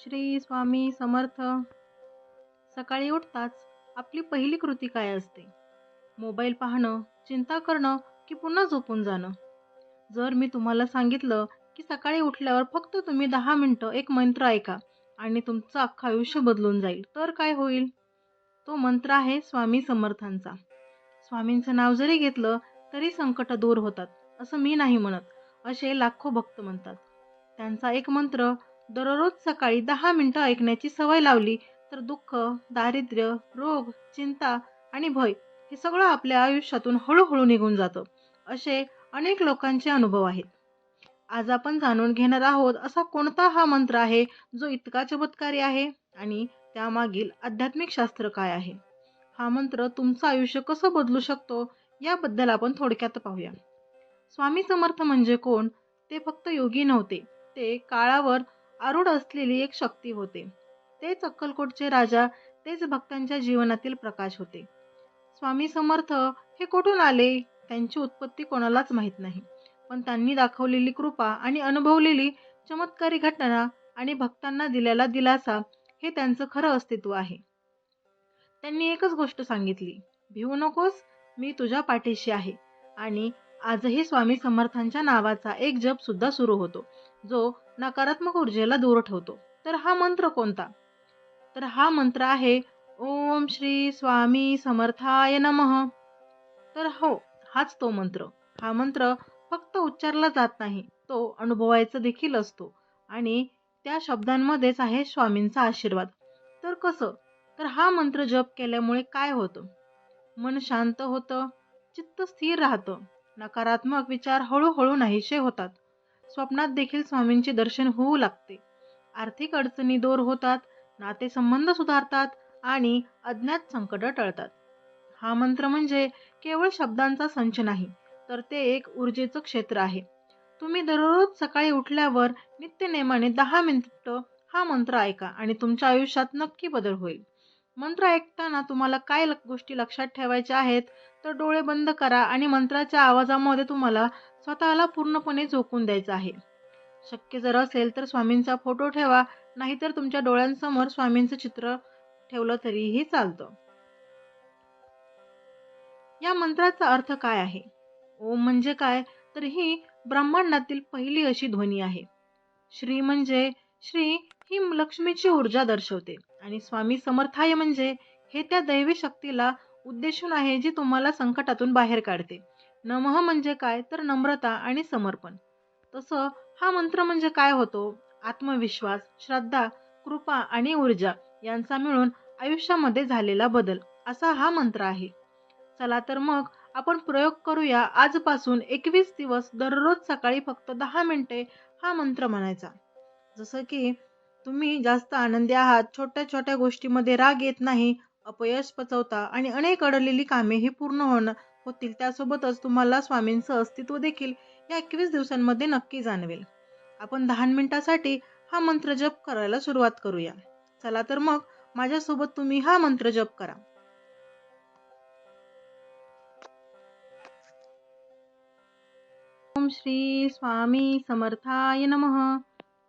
श्री स्वामी समर्थ. सकाळी उठताच आपली पहिली कृती काय असते? मोबाईल पाहणं चिंता करणं की पुन्हा झोपून जाणं? जर मी तुम्हाला सांगितलं की सकाळी उठल्यावर फक्त तुम्ही दहा मिनटं एक मंत्र ऐका आणि तुमचं अख्खं आयुष्य बदलून जाईल तर काय होईल? तो मंत्र आहे स्वामी समर्थांचा. स्वामींचं नाव जरी घेतलं तरी संकट दूर होतात असं मी नाही म्हणत असे लाखो भक्त म्हणतात. त्यांचा एक मंत्र दररोज सकाळी दहा मिनटं ऐकण्याची सवय लावली तर दुःख दारिद्र्य रोग चिंता आणि भय हे सगळं आपल्या आयुष्यातून हळूहळू निघून जातं. असे अनेक लोकांचे अनुभव आहेत. आज आपण जाणून घेणार आहोत असा कोणता हा मंत्र आहे जो इतका चमत्कारी आहे आणि त्यामागील आध्यात्मिक शास्त्र काय आहे? हा मंत्र तुमचं आयुष्य कसं बदलू शकतो याबद्दल आपण थोडक्यात पाहूया. स्वामी समर्थ म्हणजे कोण? ते फक्त योगी नव्हते. ते काळावर आरूढ असलेली एक शक्ती होते. तेच अक्कलकोटचे राजा तेच भक्तांच्या जीवनातील प्रकाश होते. स्वामी समर्थ हे कुठून आले? त्यांची उत्पत्ती कोणालाच माहीत नाही. पण त्यांनी दाखवलेली कृपा आणि अनुभवलेली चमत्कारी घटना आणि भक्तांना दिलेला दिलासा हे त्यांचं खरं अस्तित्व आहे. त्यांनी एकच गोष्ट सांगितली भिवू नकोस मी तुझ्या पाठीशी आहे. आणि आजही स्वामी समर्थांच्या नावाचा एक जप सुद्धा सुरू होतो जो नकारात्मक ऊर्जेला दूर ठेवतो. तर हा मंत्र कोणता? तर हा मंत्र आहे ओम श्री स्वामी समर्थाय नमः. तर हो हाच तो मंत्र. हा मंत्र फक्त उच्चारला जात नाही तो अनुभवायचा देखील असतो. आणि त्या शब्दांमध्येच आहे स्वामींचा आशीर्वाद. तर कसं? तर हा मंत्र जप केल्यामुळे काय होतं? मन शांत होतं चित्त स्थिर राहतं. नकारात्मक विचार हळूहळू नाहीसे होतात. स्वप्नात देखील स्वामींचे दर्शन होऊ लागते. आर्थिक अडचणी दूर होतात नातेसंबंध सुधारतात आणि अज्ञात संकट टळतात. हा मंत्र म्हणजे केवळ शब्दांचा संच नाही तर ते एक ऊर्जेचं क्षेत्र आहे. तुम्ही दररोज सकाळी उठल्यावर नित्यनेमाने दहा मिनिटं हा मंत्र ऐका आणि तुमच्या आयुष्यात नक्की बदल होईल. मंत्र ऐकताना तुम्हाला काय गोष्टी लक्षात ठेवायच्या आहेत तर डोळे बंद करा आणि मंत्राच्या आवाजामध्ये तुम्हाला स्वतःला पूर्णपणे झोकून द्यायचं आहे. शक्य जर असेल तर स्वामींचा फोटो ठेवा नाहीतर तुमच्या डोळ्यांसमोर स्वामींचं चित्र ठेवलं तरीही चालतं. या मंत्राचा अर्थ काय आहे? ओम म्हणजे काय? तर ही ब्रह्मांडातील पहिली अशी ध्वनी आहे. श्री म्हणजे श्री ही लक्ष्मीची ऊर्जा दर्शवते. आणि स्वामी समर्थाय म्हणजे हे त्या दैवी शक्तीला उद्देशून आहे जी तुम्हाला संकटातून बाहेर काढते. नमः म्हणजे काय? तर नम्रता आणि समर्पण. तसं हा मंत्र म्हणजे काय होतो? आत्मविश्वास श्रद्धा कृपा आणि ऊर्जा यांचा मिळून आयुष्यामध्ये झालेला बदल. असा हा मंत्र आहे. चला तर मग आपण प्रयोग करूया आजपासून एकवीस दिवस दररोज सकाळी फक्त दहा मिनिटे हा मंत्र म्हणायचा. जसं की तुम्ही जास्त आनंदी आहात छोट्या छोट्या गोष्टीमध्ये राग येत नाही अपयश पचवता आणि अनेक अडलेली कामे ही पूर्ण होणं होतील. त्यासोबतच तुम्हाला स्वामींचं अस्तित्व देखील या एकवीस दिवसांमध्ये नक्की जाणवेल. आपण दहा मिनिटासाठी हा मंत्र जप करायला सुरुवात करूया. चला तर मग माझ्यासोबत तुम्ही हा मंत्र जप करा. ओम श्री स्वामी समर्थाय नमः.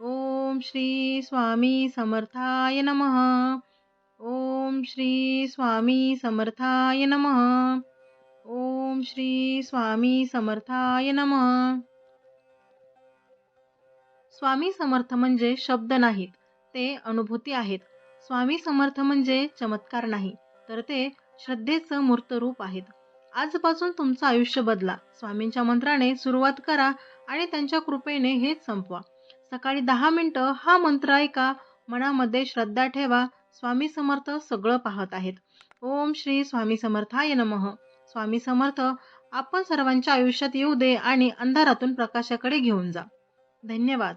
ओम श्री स्वामी समर्थाय नमः. ओम श्री स्वामी समर्थाय नमः. ओम श्री स्वामी समर्थाय नमः. स्वामी समर्थ म्हणजे शब्द नाहीत ते अनुभूती आहेत. स्वामी समर्थ म्हणजे चमत्कार नाही तर ते श्रद्धेचं मूर्त रूप आहेत. आजपासून तुमचं आयुष्य बदला. स्वामींच्या मंत्राने सुरुवात करा आणि त्यांच्या कृपेने हेच संपवा. सकाळी दहा मिनिटं हा मंत्र ऐका मनामध्ये श्रद्धा ठेवा स्वामी समर्थ सगळं पाहत आहेत. ओम श्री स्वामी समर्थाय नमः. स्वामी समर्थ आपण सर्वांच्या आयुष्यात येऊ दे आणि अंधारातून प्रकाशाकडे घेऊन जा. धन्यवाद.